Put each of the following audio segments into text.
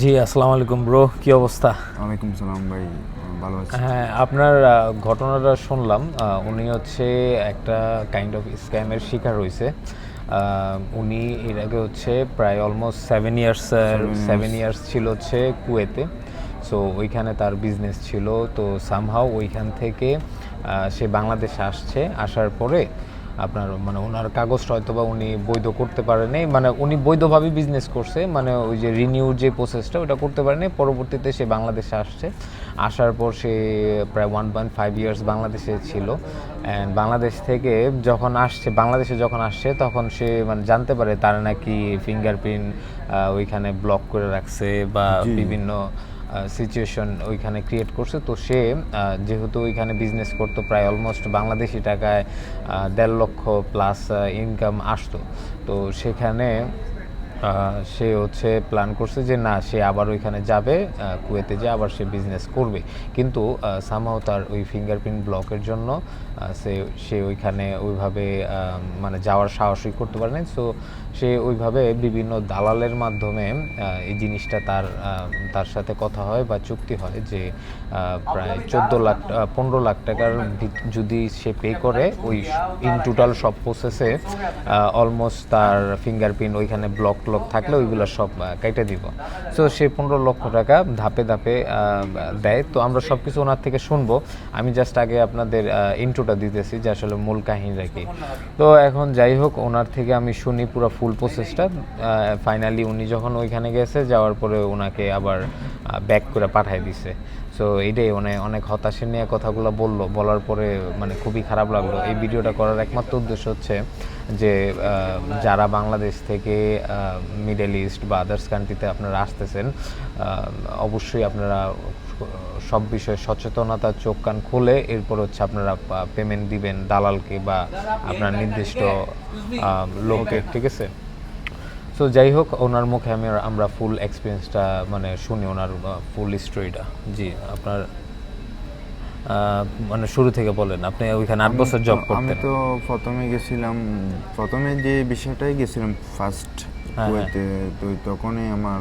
জি আসসালামু আলাইকুম ব্রো কি অবস্থা? ওয়ালাইকুম সালাম ভাই ভালো আছি। হ্যাঁ আপনার ঘটনাটা শুনলাম উনি হচ্ছে একটা কাইন্ড অফ স্ক্যামের শিকার হয়েছে উনি এর আগে হচ্ছে প্রায় almost seven years seven years ছিল হচ্ছে কুয়েতে। সো ওইখানে তার বিজনেস ছিল। তো সামহাও ওইখান থেকে সে বাংলাদেশে আসছে। আসার পরে আপনার মানে ওনার কাগজটা হয়তো বা উনি বৈধ করতে পারেনি মানে উনি বৈধভাবে বিজনেস করছে মানে ওই যে রিনিউ যে প্রসেসটা ওটা করতে পারেনি পরবর্তীতে সে বাংলাদেশে আসছে। আসার পর সে প্রায় ওয়ান পয়েন্ট ফাইভ ইয়ার্স বাংলাদেশে ছিল। অ্যান্ড বাংলাদেশ থেকে যখন আসছে বাংলাদেশে যখন আসছে তখন সে মানে জানতে পারে তারা নাকি ফিঙ্গারপ্রিন্ট ওইখানে ব্লক করে রাখছে বা বিভিন্ন সিচুয়েশন ওইখানে ক্রিয়েট করছে। তো সে যেহেতু ওইখানে বিজনেস করতো, প্রায় অলমোস্ট বাংলাদেশি টাকায় দেড় লক্ষ প্লাস ইনকাম আসতো। তো সেখানে সে হচ্ছে প্ল্যান করছে যে না, সে আবার ওইখানে যাবে কুয়েতে যে আবার সে বিজনেস করবে। কিন্তু সামাও তার ওই ফিঙ্গারপ্রিন্ট ব্লকের জন্য সে সে ওইখানে ওইভাবে মানে যাওয়ার সাহসই করতে পারে নাই। সো সে ওইভাবে বিভিন্ন দালালের মাধ্যমে এই জিনিসটা তার তার সাথে কথা হয় বা চুক্তি হয় যে প্রায় চোদ্দ লাখ পনেরো লাখ টাকার যদি সে পে করে, ওই ইন টোটাল সব প্রসেসে অলমোস্ট তার ফিঙ্গারপ্রিন্ট ওইখানে ব্লক ট্লক থাকলে ওইগুলো সব কেটে দিব। সো সে পনেরো লক্ষ টাকা ধাপে ধাপে দেয়। তো আমরা সব কিছু ওনার থেকে শুনব। আমি জাস্ট আগে আপনাদের ইন্ট্রোটা দিতেছি যে আসলে মূল কাহিনীটা কি। তো এখন যাই হোক, ওনার থেকে আমি শুনি পুরো ফুল প্রসেসটা ফাইনালি উনি যখন ওইখানে গেছে, যাওয়ার পরে ওনাকে আবার ব্যাক করে পাঠাই দিছে। সো এইটাই মানে অনেক হতাশা নিয়ে কথাগুলো বলল। বলার পরে মানে খুবই খারাপ লাগল। এই ভিডিওটা করার একমাত্র উদ্দেশ্য হচ্ছে যে যারা বাংলাদেশ থেকে মিডল ইস্ট বা আদার্স কান্ট্রিতে আপনারা আসতেছেন অবশ্যই আপনারা সব বিষয়ে সচেতনতা, চোখ কান খুলে এরপর হচ্ছে আপনারা পেমেন্ট দিবেন দালালকে বা আপনার নির্দিষ্ট লোককে, ঠিক আছে? সো যাই হোক, ওনার মুখে আমি আমরা ফুল এক্সপিরিয়েন্সটা মানে শুনি, ওনার ফুল স্টোরিটা জি, আপনার মানে শুরু থেকে বলেন আপনি ওইখানে আট বছর জব করতেন। আমি তো প্রথমে গেছিলাম প্রথমে যে বিষয়টাই গেছিলাম ফার্স্ট হ্যাঁ, কুয়েতে তো তখনই আমার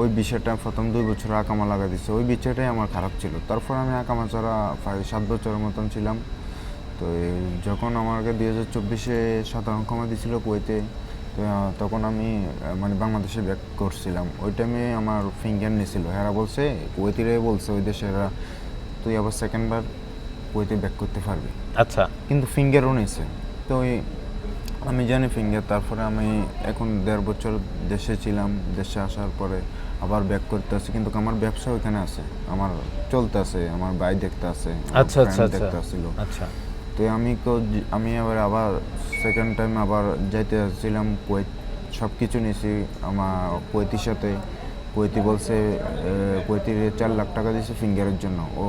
ওই বিষয়টা প্রথম দুই বছর আকামা লাগা দিচ্ছে ওই বিষয়টাই আমার খারাপ ছিল। তারপর আমি আকামা ছাড়া প্রায় সাত বছরের মতন ছিলাম। তো যখন আমাকে দুই হাজার চব্বিশে সাধারণ ক্ষমা দিছিল কুয়েতে তো তখন আমি মানে বাংলাদেশে ব্যাক করছিলাম। ওই টাইমে আমার ফিঙ্গার নিয়েছিল এরা বলছে কুয়েতিরে বলছে ওই দেশে এরা তুই আবার সেকেন্ডবার কুয়েতে ব্যাক করতে পারবি। আচ্ছা। কিন্তু ফিঙ্গারও নিয়েছে তো ওই আমি জানি ফিঙ্গার তারপরে আমি এখন দেড় বছর দেশে ছিলাম দেশে আসার পরে আবার ব্যাক করতে আসি কিন্তু আমার ব্যবসা ওইখানে আছে। আমার চলতে আছে আমার ভাই দেখতে আছে আচ্ছা আচ্ছা আচ্ছা। দেখতে আসছিল। আচ্ছা। তো আমি আমি আবার আবার সেকেন্ড টাইম আবার যাইতে আসছিলাম কুয়েত সব কিছু নিয়েছি আমার কুয়েতির সাথে। কুয়েতি বলছে আহ, কুয়েতির চার লাখ টাকা দিয়েছে ফিঙ্গারের জন্য। ও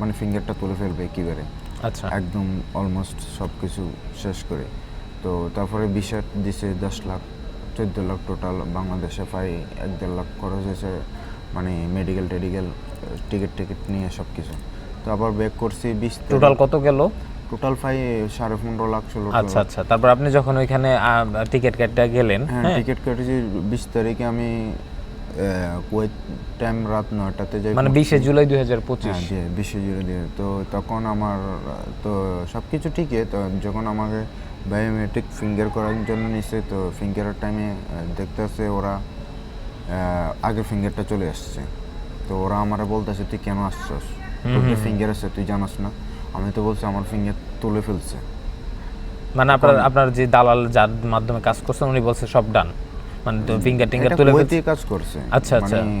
মানে ফিঙ্গারটা তুলে ফেলবে একেবারে। আচ্ছা। একদম অলমোস্ট সব কিছু শেষ করে। তো তারপরে বিশাট দিছে দশ লাখ চোদ্দ লাখ টোটাল বাংলাদেশে প্রায় এক দেড় লাখ খরচ হয়েছে মানে মেডিকেল টেডিকেল টিকিট টিকিট নিয়ে সব কিছু তো আবার ব্যাক করছি বিশ টোটাল কত গেল? টোটাল প্রায় সাড়ে পনেরো লাখ ষোলো আচ্ছা আচ্ছা। তারপর আপনি যখন ওইখানে টিকিট কাটতে গেলেন হ্যাঁ হ্যাঁ? টিকিট কেটেছি বিশ তারিখে আমি কুয়েত টাইম রাত নয়টাতে যাই মানে বিশে জুলাই দুই হাজার পঁচিশ। হ্যাঁ জুড়ে দিয়ে। তো তখন আমার তো সব কিছু ঠিকই তো যখন আমাকে বায়োমেট্রিক ফিঙ্গার করার জন্য নিছে তো ফিঙ্গারের টাইমে দেখতে আসছে ওরা আগের ফিঙ্গারটা চলে আসছে। তো ওরা আমারে বলতেছে তুই কেন আসছস? তোর ফিঙ্গার আছে তুই জানাস না। আমি তো বলছি আমার ফিঙ্গার তুলে ফেলছে। মানে আপনার আপনার যে দালাল যার মাধ্যমে কাজ করছেন উনি বলছে সব ডান মানে ফিঙ্গার টিঙ্গার তুলে কুয়েতি কাজ করছে। আচ্ছা, আচ্ছা। মানে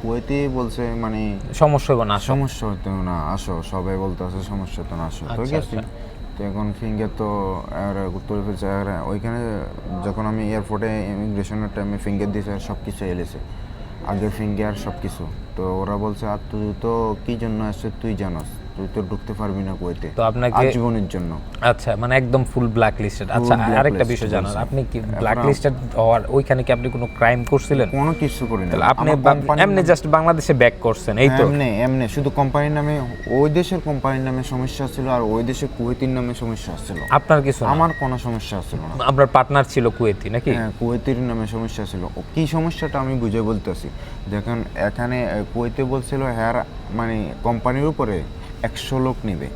কুয়েতি বলছে মানে সমস্যা হবে না সমস্যা হতো না আসো সবাই বলতে আছে সমস্যা হতো না আসো। তো আচ্ছা, গেছি। তো এখন ফিঙ্গার তো আর তুলে ফেলছে আর ওইখানে যখন আমি এয়ারপোর্টে ইমিগ্রেশনের টাইমে ফিঙ্গার দিয়েছে আর সব কিছু এলেছে আগে ফিঙ্গার সব কিছু তো ওরা বলছে আর তুই তো কী জন্য আসছে তুই জানাস। তুই তো ঢুকতে পারবি না কুয়েতে। তো আপনাকে আজীবনের জন্য। আচ্ছা মানে একদম ফুল ব্ল্যাক লিস্টেড আচ্ছা আরেকটা বিষয় জানার আপনি কি ব্ল্যাক লিস্টেড হওয়ার ওইখানে কি আপনি কোনো ক্রাইম করছিলেন? কোনো কিছু আপনি এমনি জাস্ট বাংলাদেশে ব্যাক করছেন এই তো। এমনি এমনি শুধু কোম্পানির নামে ওই দেশের কোম্পানির নামে সমস্যা ছিল আর ওই দেশের কুয়েতির নামে সমস্যা ছিল। আপনার কিছু আমার কোনো সমস্যা ছিল না। আপনার পার্টনার ছিল কুয়েতি নাকি? হ্যাঁ কুয়েতির নামে সমস্যা ছিল। কি সমস্যাটা আমি বুঝে বলতেছি। দেখেন এখানে কুয়েতে বলছিল হ্যাঁ মানে কোম্পানির উপরে একশো লোক নেবে।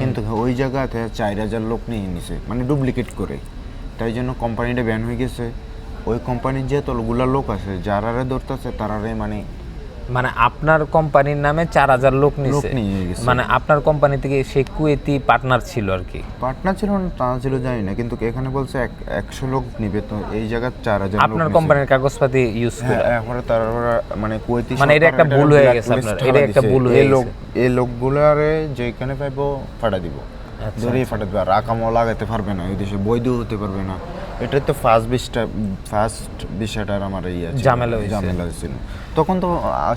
কিন্তু ওই জায়গাতে চার হাজার লোক নিয়ে নিছে। মানে ডুপ্লিকেট করে। তাই জন্য কোম্পানিটা ব্যান হয়ে গেছে। ওই কোম্পানির যে তলগুলা লোক আছে যারারে ধরতেছে তারারে মানে মানে আপনার কোম্পানির নামে চার হাজার লোক নিছে। মানে আপনার কোম্পানি থেকে সেই কুয়েতি পার্টনার ছিল আর কি। পার্টনার ছিল না তা ছিল জানি না কিন্তু এখানে বলছে একশো লোক নিবে তো এই জায়গায় চার হাজার আপনার। কোম্পানির কাগজপাতি ইউজ হ্যাঁ করে। এরপরে তারা মানে কুয়েতি মানে এটা একটা ভুল হয়ে গেছে আপনার, এটা একটা ভুল হয়ে এই লোক। এই লোকগুলারে যেখানে পাইবো ফাটা দিব। আচ্ছা, ধরেই ফাটা দিব আর আকামও লাগাতে পারবে না এই দেশে বৈধ হতে পারবে না। এটা তো ফার্স্ট বিষটা ফার্স্ট বিষয়টার আমার ইয়ে ঝামেলা হয়েছে। ঝামেলা হয়েছিল। তখন তো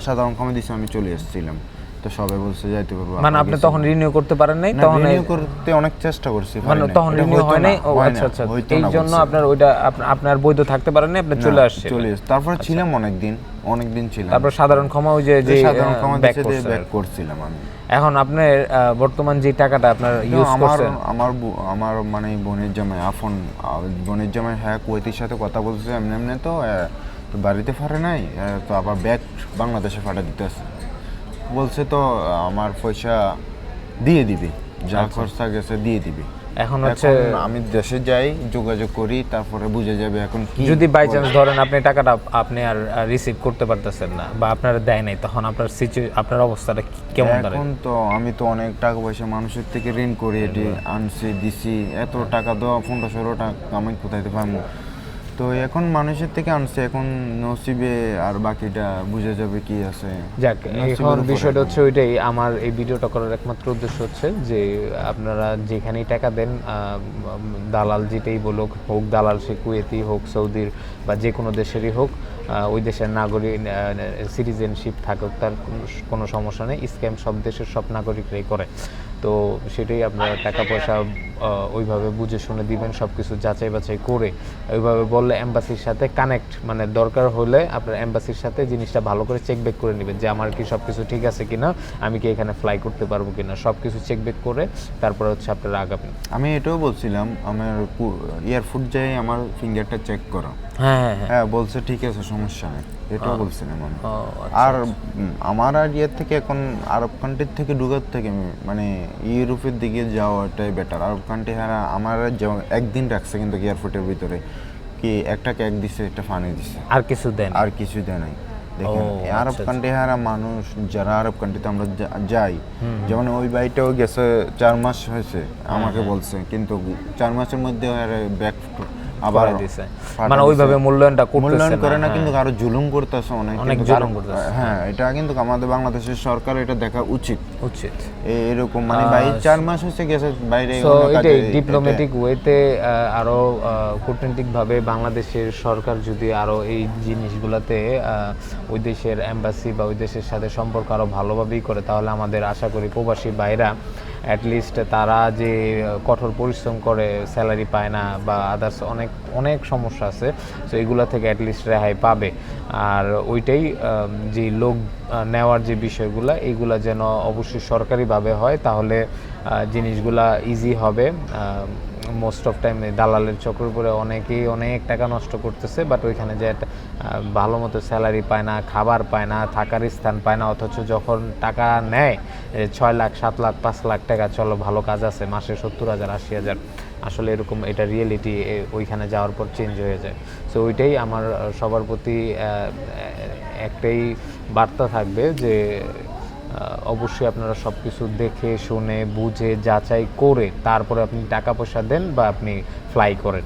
সাধারণ কমে দিছে আমি চলে এসেছিলাম। তো সবাই বলছে যাইতে পারব মানে আপনি তখন রিনিউ করতে পারেন নাই? তখন রিনিউ করতে অনেক চেষ্টা করছি মানে তখন রিনিউ হয় নাই? ও আচ্ছা আচ্ছা। এই জন্য আপনার ওইটা আপনার বৈধ থাকতে পারেন নাই আপনি চলে আসছে চলে এসেছি। তারপরে ছিলাম অনেক দিন অনেক দিন ছিলাম। তারপর সাধারণ ক্ষমা ওই যে যে সাধারণ ক্ষমা ব্যাক করছিলাম আমি। এখন আপনার বর্তমান যে টাকাটা আপনার ইউজ করছেন? আমার আমার মানে বোনের জামাই আফন বোনের জামাই হ্যাঁ কুয়েতির সাথে কথা বলছে এমনি এমনি তো তো বাড়িতে ফারে নাই তো আবার ব্যাগ বাংলাদেশে ফাটা দিতেছে বলছে তো আমার পয়সা দিয়ে দিবি যা আচ্ছা। খরচা গেছে দিয়ে দিবি। এখন হচ্ছে আমি দেশে যাই যোগাযোগ করি তারপরে বুঝে যাবে এখন কি যদি বাই চান্স ধরেন আপনি টাকাটা আপনি আর রিসিভ করতে পারতেছেন না বা আপনার দেয় নাই তখন আপনার সিচুয়েশন আপনার অবস্থাটা কেমন দাঁড়ায় এখন তো আমি তো অনেক টাকা পয়সা মানুষের থেকে ঋণ করি এটি আনছি দিছি এত টাকা দেওয়া পনেরো ষোলো টাকা আমি কোথায় পাবো? তো এখন মানুষের থেকে আনছে এখন নসিবে আর বাকিটা বুঝে যাবে কি আছে। যাক এখন বিষয়টা হচ্ছে ওইটাই আমার এই ভিডিওটা করার একমাত্র উদ্দেশ্য হচ্ছে যে আপনারা যেখানেই টাকা দেন দালাল যেটাই বলুক হোক দালাল সে কুয়েতি হোক সৌদির বা যে কোনো দেশেরই হোক ওই দেশের নাগরিক সিটিজেনশিপ থাকুক তার কোনো- কোনো সমস্যা নেই স্ক্যাম সব দেশের সব নাগরিকরাই করে। তো সেটাই আপনারা টাকা পয়সা ওইভাবে বুঝে শুনে দিবেন সব কিছু যাচাই বাছাই করে ওইভাবে বললে অ্যাম্বাসির সাথে কানেক্ট মানে দরকার হলে আপনার অ্যাম্বাসির সাথে জিনিসটা ভালো করে চেক ব্যাক করে নেবেন যে আমার কি সব কিছু ঠিক আছে কিনা আমি কি এখানে ফ্লাই করতে পারব কিনা সব কিছু চেক ব্যাক করে তারপরে হচ্ছে আপনারা আগাবেন আমি এটাও বলছিলাম আমার এয়ারফুট যাই আমার ফিঙ্গারটা চেক করো। হ্যাঁ হ্যাঁ হ্যাঁ। হ্যাঁ বলছে ঠিক আছে সমস্যা নেই। এটাও বলছিলাম আমি। আর আমার আর ইয়ের থেকে এখন আরব কান্ট্রির থেকে ঢুকার থেকে আমি- মানে ইউরোপের দিকে যাওয়াটাই বেটার আরব কান্ট্রি হারা আমার যেমন একদিন রাখছে কিন্তু এয়ারপোর্টের ভিতরে। কি একটা কেক দিছে একটা ফানি দিছে। আর কিছু দেন আর কিছু দেয় নাই। দেখেন আরব আচ্ছা, কান্ট্রি হারা মানুষ যারা আরব কান্ট্রিতে আমরা যাই যেমন ওই বাড়িটাও গেছে চার মাস হয়েছে আমাকে বলছে। কিন্তু চার মাসের মধ্যে ব্যাক আবার দিছে। মানে ওইভাবে মূল্যায়নটা করতেছে মূল্যায়ন করে না হ্যাঁ। কিন্তু আরও জুলুম করতেছে অনেক অনেক জুলুম করতেছে, হ্যাঁ এটা কিন্তু আমাদের বাংলাদেশের সরকার এটা দেখা উচিত। উচিত। এরকম মানে ভাই চার মাস হচ্ছে গেছে বাইরে এটা- ডিপ্লোম্যাটিক ওয়েতে আরও কূটনৈতিকভাবে বাংলাদেশের সরকার যদি আরও এই জিনিসগুলোতে ওই দেশের এম্বাসি বা ওই দেশের সাথে সম্পর্ক আরও ভালোভাবেই করে তাহলে আমাদের আশা করি প্রবাসী ভাইরা অ্যাটলিস্ট তারা যে কঠোর পরিশ্রম করে স্যালারি পায় না বা আদার্স অনেক অনেক সমস্যা আছে। সো এগুলো থেকে অ্যাটলিস্ট রেহাই পাবে। আর ওইটাই যে লোক নেওয়ার যে বিষয়গুলো এইগুলা যেন অবশ্যই সরকারিভাবে হয় তাহলে জিনিসগুলা ইজি হবে। মোস্ট অফ টাইম দালালের চক্রের উপরে অনেকেই অনেক টাকা নষ্ট করতেছে বাট ওইখানে যে একটা, ভালো মতো স্যালারি পায় না খাবার পায় না থাকার স্থান পায় না অথচ যখন টাকা নেয় ছয় লাখ সাত লাখ পাঁচ লাখ টাকা চলো ভালো কাজ আছে মাসে সত্তর হাজার আশি হাজার। আসলে এরকম এটা রিয়েলিটি ওইখানে যাওয়ার পর চেঞ্জ হয়ে যায়। সো ওইটাই আমার সবার প্রতি একটাই বার্তা থাকবে যে অবশ্যই আপনারা সব কিছু দেখে, শুনে, বুঝে, যাচাই করে তারপরে আপনি টাকা পয়সা দেন বা আপনি ফ্লাই করেন।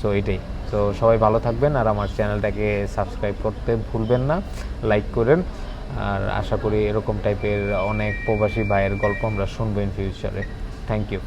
সো এটাই। তো সবাই ভালো থাকবেন আর আমার চ্যানেলটাকে সাবস্ক্রাইব করতে ভুলবেন না লাইক করেন। আর আশা করি এরকম টাইপের অনেক প্রবাসী ভাইয়ের গল্প আমরা শুনব ইন ফিউচারে থ্যাংক ইউ